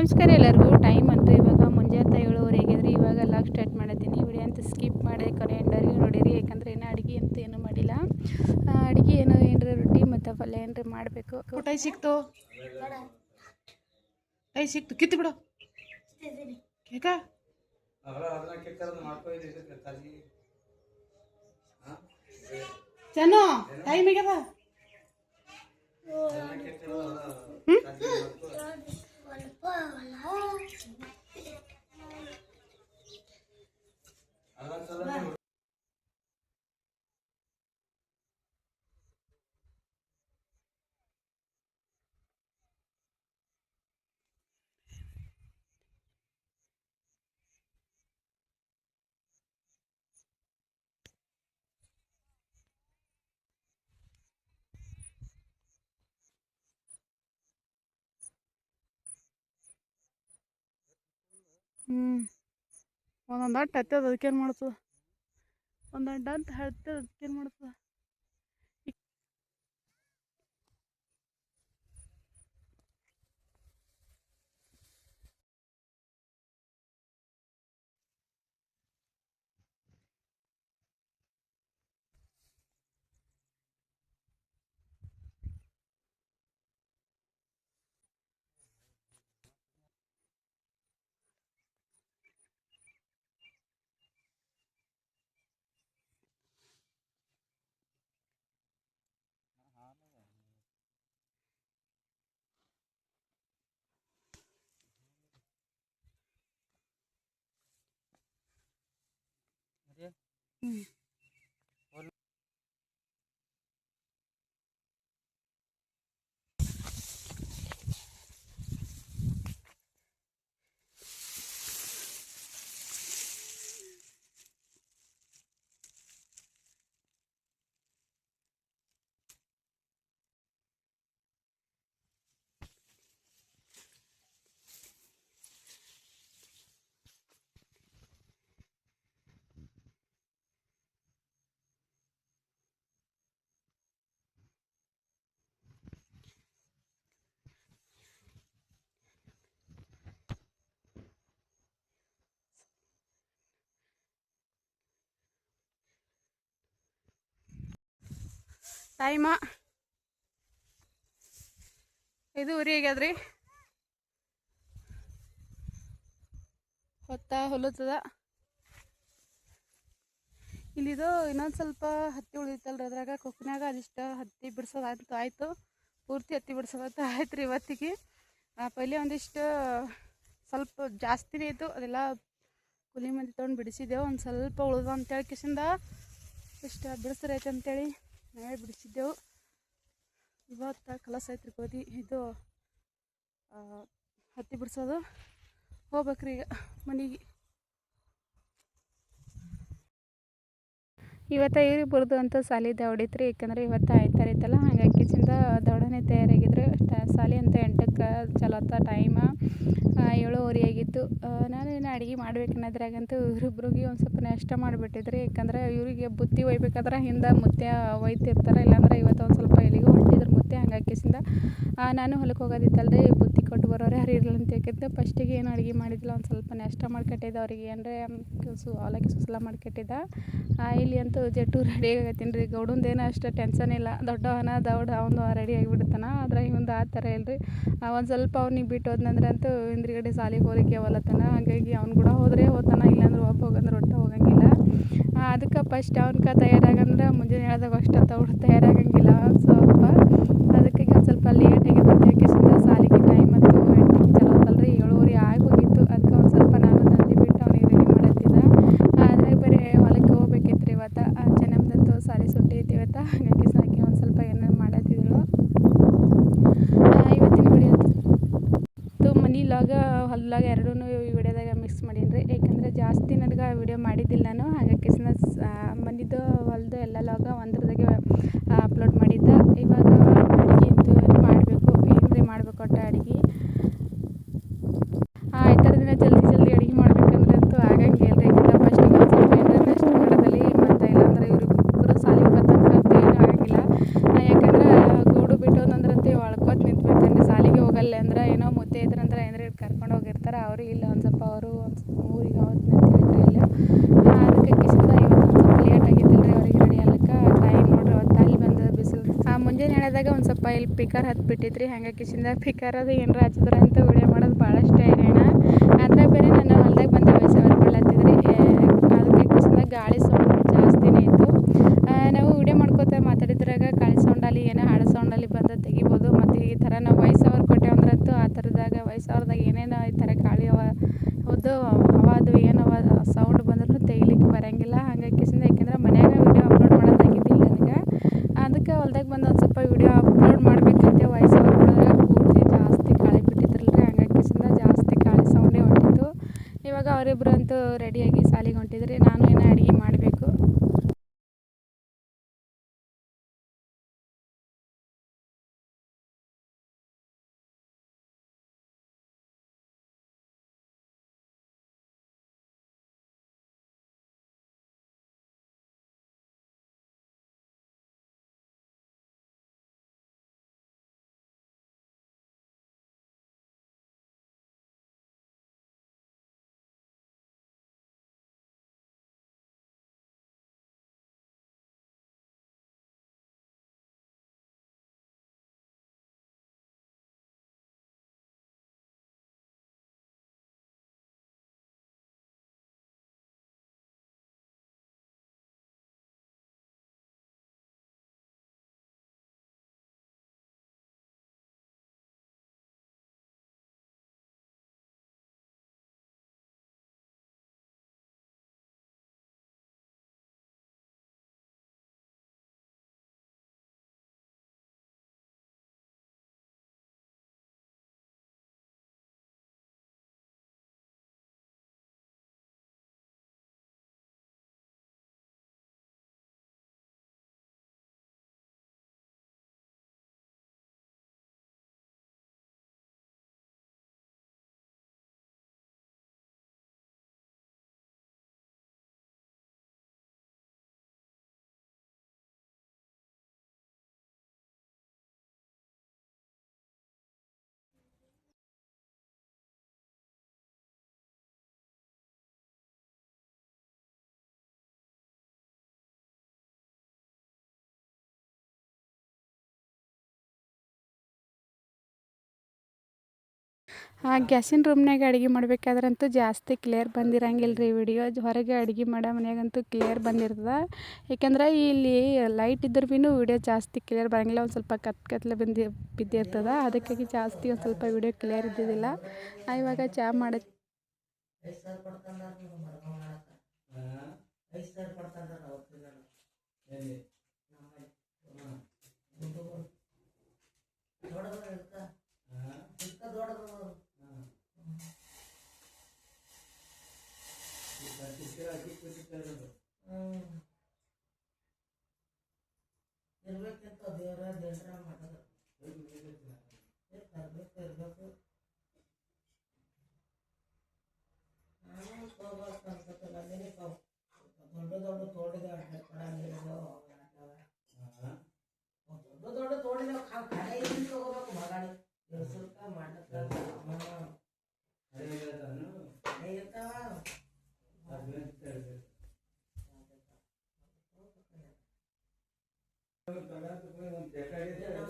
ನಮಸ್ಕಾರ ಎಲ್ಲರಿಗೂ. ಟೈಮ್ ಅಂತೂ ಇವಾಗ ಮುಂಜಾನೆ ಏಳುವರೆ ಹೇಗಿದ್ರೆ ಇವಾಗ ಲಾಗ್ ಸ್ಟಾರ್ಟ್ ಮಾಡತ್ತೀನಿ. ವಿಡಿಯೋ ಅಂತ ಸ್ಕಿಪ್ ಮಾಡಿ ಕೊನೆ ಎಂಡರಿಗೆ ನೋಡಿರಿ. ಯಾಕಂದ್ರೆ ಏನು ಅಡುಗೆ ಅಂತ ಏನು ಮಾಡಿಲ್ಲ. ಅಡುಗೆ ಏನು ಏನರ ರೊಟ್ಟಿ ಮತ್ತು ಪಲ್ಯ ಏನರ ಮಾಡಬೇಕು. ಊಟ ಸಿಕ್ತು. ಟೈ ಸಿಕ್ತು. ಕಿತ್ತು ಬಿಡು. ಕೇಕ? ಚನ್ನು ಟೈಮ್ ಆಗ್ಯದ ಹ್ಞೂ Hola. ಒಂದೊಂದು ಅಟ್ಟು ಹತ್ತದ ಅದಕ್ಕೇನು ಮಾಡ್ತದ? ಒಂದೊಂದು ಅಂತ ಹತ್ತದ ಅದಕ್ಕೇನು ಮಾಡ್ತದ? ಹ್ಞೂ ಟೈಮ ಇದು ಉರಿ ಆಗ್ಯದ್ರಿ. ಹೊತ್ತ ಹೊಲತದ ಇಲ್ಲಿದು ಇನ್ನೊಂದು ಸ್ವಲ್ಪ ಹತ್ತಿ ಉಳಿತಲ್ರಿ ಅದ್ರಾಗ. ಕೊಕ್ಕಿನಾಗ ಅದಿಷ್ಟು ಹತ್ತಿ ಬಿಡ್ಸೋದಂತ ಆಯಿತು. ಪೂರ್ತಿ ಹತ್ತಿ ಬಿಡ್ಸೋದಂತ ಆಯ್ತು ರೀ ಇವತ್ತಿಗೆ ಪೈಲೆ ಒಂದಿಷ್ಟು ಸ್ವಲ್ಪ ಜಾಸ್ತಿನೇ ಇತ್ತು. ಅದೆಲ್ಲ ಕೂಲಿ ಮಂದಿ ತೊಗೊಂಡು ಬಿಡಿಸಿದ್ದೆವು ಒಂದು ಸ್ವಲ್ಪ ಉಳಿದು ಅಂತೇಳಿ ಕಿಸಿಂದ ಇಷ್ಟು ಬಿಡಿಸ್ರೈತೆ ಅಂತೇಳಿ ನಾವೇ ಬಿಡಿಸಿದ್ದೆವು. ಇವತ್ತು ಕಲಸ ಐತ್ರಿ ಗೋಧಿ. ಇದು ಹತ್ತಿ ಬಿಡಿಸೋದು. ಹೋಗ್ಬೇಕ್ರಿ ಈಗ ಮನೆಗೆ. ಇವತ್ತು ಬರ್ದು ಅಂತ ಸಾಲಿ ದೌಡಿತ್ರಿ ಯಾಕಂದ್ರೆ ಇವತ್ತು ಆಯ್ತಾರೈತಲ್ಲ ಹಂಗಾಗಿ ಕಿಚಿಂದ ದೌಡನೆ ತಯಾರಾಗಿದ್ರು. ಸಾಲಿ ಅಂತ ಎಂಟಕ್ಕೆ ಚಲೋತ್ತ ಟೈಮ ಏಳುವರೆ ಆಗಿತ್ತು. ನಾನು ಏನು ಅಡುಗೆ ಮಾಡ್ಬೇಕನ್ನೋದ್ರಾಗಂತೂ ಇವರಿಬ್ರಿಗೆ ಒಂದು ಸ್ವಲ್ಪ ನಷ್ಟ ಮಾಡಿಬಿಟ್ಟಿದ್ರಿ. ಯಾಕಂದ್ರೆ ಇವರಿಗೆ ಬುತ್ತಿ ಒಯ್ಬೇಕಾದ್ರೆ ಹಿಂದೆ ಮುತ್ತೆ ಒಯ್ತಿರ್ತಾರೆ, ಇಲ್ಲಾಂದ್ರೆ ಇವತ್ತು ಒಂದು ಸ್ವಲ್ಪ ಎಲ್ಲಿಗೂ ಹೊಂಟಿದ್ರು ಮುತ್ತೆ ಹಂಗೆ ಕಿಸಿಂದ ನಾನು ಹೊಲಕ್ಕೆ ಹೋಗೋದಿತ್ತಲ್ರಿ, ಬುತ್ತಿ ಕೊಟ್ಟು ಬರೋರು ಯಾರು ಇರಲ್ಲ ಅಂತ ಯಾಕಂದ್ರೆ ಫಸ್ಟಿಗೆ ಏನು ಅಡುಗೆ ಮಾಡಿದ್ದಿಲ್ಲ ಒಂದು ಸ್ವಲ್ಪ ನಷ್ಟ ಮಾಡ್ಕೊಟ್ಟಿದ್ದೆ ಅವರಿಗೆ ಏನರೇ ಸು ಅವಲಕ್ಕಿ ಸುಸಲ ಮಾಡ್ಕೊಟ್ಟಿದ್ದ. ಇಲ್ಲಿ ಅಂತೂ ಜಟ್ಟು ರೆಡಿ ಆಗತ್ತೀನಿ ರೀ. ಗೌಡಂದೇನು ಅಷ್ಟು ಟೆನ್ಷನ್ ಇಲ್ಲ. ದೊಡ್ಡವನ ದೌಡ ಅವನು ರೆಡಿ ಆಗಿಬಿಡ್ತಾನ. ಆದ್ರೆ ಇವಂದು ಆ ಥರ ಇಲ್ರಿ. ಒಂದು ಸ್ವಲ್ಪ ಅವ್ನಿಗೆ ಬಿಟ್ಟು ಹೋದ್ನಂದ್ರೆ ಅಂತೂ ಹಿಂದ್ರಗಡೆ ಸಾಲಿಗೆ ಹೋಲಿಕ್ಕೆ ಅವಲತ್ತನ ಹಾಗಾಗಿ ಅವ್ನು ಕೂಡ ಹೋದರೆ ಹೋತಾನ, ಇಲ್ಲಾಂದ್ರೆ ಒಬ್ಬ ಹೋಗಂದ್ರೆ ಒಟ್ಟು ಹೋಗಂಗಿಲ್ಲ. ಅದಕ್ಕೆ ಫಸ್ಟ್ ಅವ್ನ್ಕ ತಯಾರಾಗಂದ್ರೆ ಮುಂಜಾನೆ ಹೇಳ್ದಾಗ ಅಷ್ಟು ಅವ್ರು ತಯಾರಾಗಂಗಿಲ್ಲ. ಸ್ವಲ್ಪ ಇದು ಹೊಲ್ದು ಎಲ್ಲ ಲಾಗ ಒಂದ್ರದಾಗೆ ಅಪ್ಲೋಡ್ ಮಾಡಿದ್ದೆ. ಇವಾಗ ಅಡುಗೆದು ಮಾಡಬೇಕು ಹೆಂಗೆ ಮಾಡಬೇಕು ಒಟ್ಟು ಅಡುಗೆ. ಇತರ ದಿನ ಜಲ್ದಿ ಜಲ್ದಿ ಅಡುಗೆ ಮಾಡಬೇಕಂದ್ರೆ ಅಂತೂ ಆಗಂಗೆ ಇಲ್ಲ. ಯಾಕಂದ್ರೆ ಫಸ್ಟಿಗೆ ಒಂದು ಸ್ವಲ್ಪ ಎಣ್ಣೆ ಅಷ್ಟು ಮಾಡೋದಲ್ಲಿ ಇಲ್ಲ ಅಂದ್ರೆ ಇವರು ಪೂರ ಸಾಲಿ ಬರ್ತಕ್ಕಂಥ ಏನೂ ಆಗಿಲ್ಲ ಯಾಕಂದ್ರೆ ಗೂಡು ಬಿಟ್ಟೋದಂದ್ರಂತೆ ಒಳ್ಕೋತ ನಿಂತ್ಬಿಡ್ತೇನೆ. ಸಾಲಿಗೆ ಹೋಗಲ್ಲ ಅಂದ್ರೆ ಏನೋ ಮುತ್ತೆ ಇದ್ರಂದ್ರೆ ಏನಾರ ಕರ್ಕೊಂಡು ಹೋಗಿರ್ತಾರೆ. ಅವರು ಇಲ್ಲ, ಒಂದು ಸ್ವಲ್ಪ ಅವರು ಒಂದು ಪಿಕರ್ ಹತ್ಬಿಟ್ಟಿತ್ತು ರೀ ಹಂಗಾಗಿ ಕಿಶಿಂದಾಗ ಪಿಕರ್ ಅದು ಏನರ ಹಚ್ಚಿದ್ರ ಅಂತ ವೀಡಿಯೋ ಮಾಡೋದು ಭಾಳ ಇಷ್ಟ ರೀ ಅಣ್ಣ ಆದರೆ ಬೇರೆ ನನ್ನ ಇವಾಗ ಅವರಿಬ್ಬರಂತೂ ರೆಡಿಯಾಗಿ ಸಾಲಿಗೆ ಹೊಂಟಿದ್ರಿ ನಾನು ಏನೋ ಅಡುಗೆ ಮಾಡಬೇಕು. ಗ್ಯಾಸಿನ ರೂಮ್ನಾಗ ಅಡಿಗೆ ಮಾಡ್ಬೇಕಾದ್ರಂತೂ ಜಾಸ್ತಿ ಕ್ಲಿಯರ್ ಬಂದಿರಂಗಿಲ್ಲ ರೀ ವಿಡಿಯೋ ಹೊರಗೆ ಅಡುಗೆ ಮಾಡೋ ಮನೆಯಾಗಂತೂ ಕ್ಲಿಯರ್ ಬಂದಿರ್ತದೆ. ಯಾಕಂದ್ರೆ ಇಲ್ಲಿ ಲೈಟ್ ಇದ್ದರೂ ಭೀ ವಿಡಿಯೋ ಜಾಸ್ತಿ ಕ್ಲಿಯರ್ ಬರೋಂಗಿಲ್ಲ. ಒಂದು ಸ್ವಲ್ಪ ಕತ್ ಕತ್ಲೆ ಬಂದಿ ಬಿದ್ದಿರ್ತದೆ. ಅದಕ್ಕಾಗಿ ಜಾಸ್ತಿ ಒಂದು ಸ್ವಲ್ಪ ವಿಡಿಯೋ ಕ್ಲಿಯರ್ ಇದ್ದಿದ್ದಿಲ್ಲ. ಇವಾಗ ಚಾ ಮಾಡ declaré.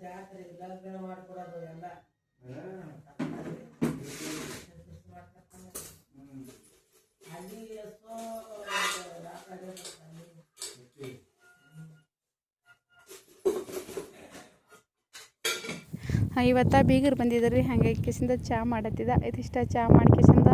ಜಾತ್ರೆ ಮಾಡ್ಕೊಡೋದು ಎಲ್ಲ ಇವತ್ತ ಬೀಗರು ಬಂದಿದ್ದಾರೆ ರೀ ಹಾಗಾಗಿ ಕಿಸಿಂದ ಚಹಾ ಮಾಡತ್ತಿದ್ದ. ಇದಿಷ್ಟ ಚಹಾ ಮಾಡಿ ಕಿಸಿಂದ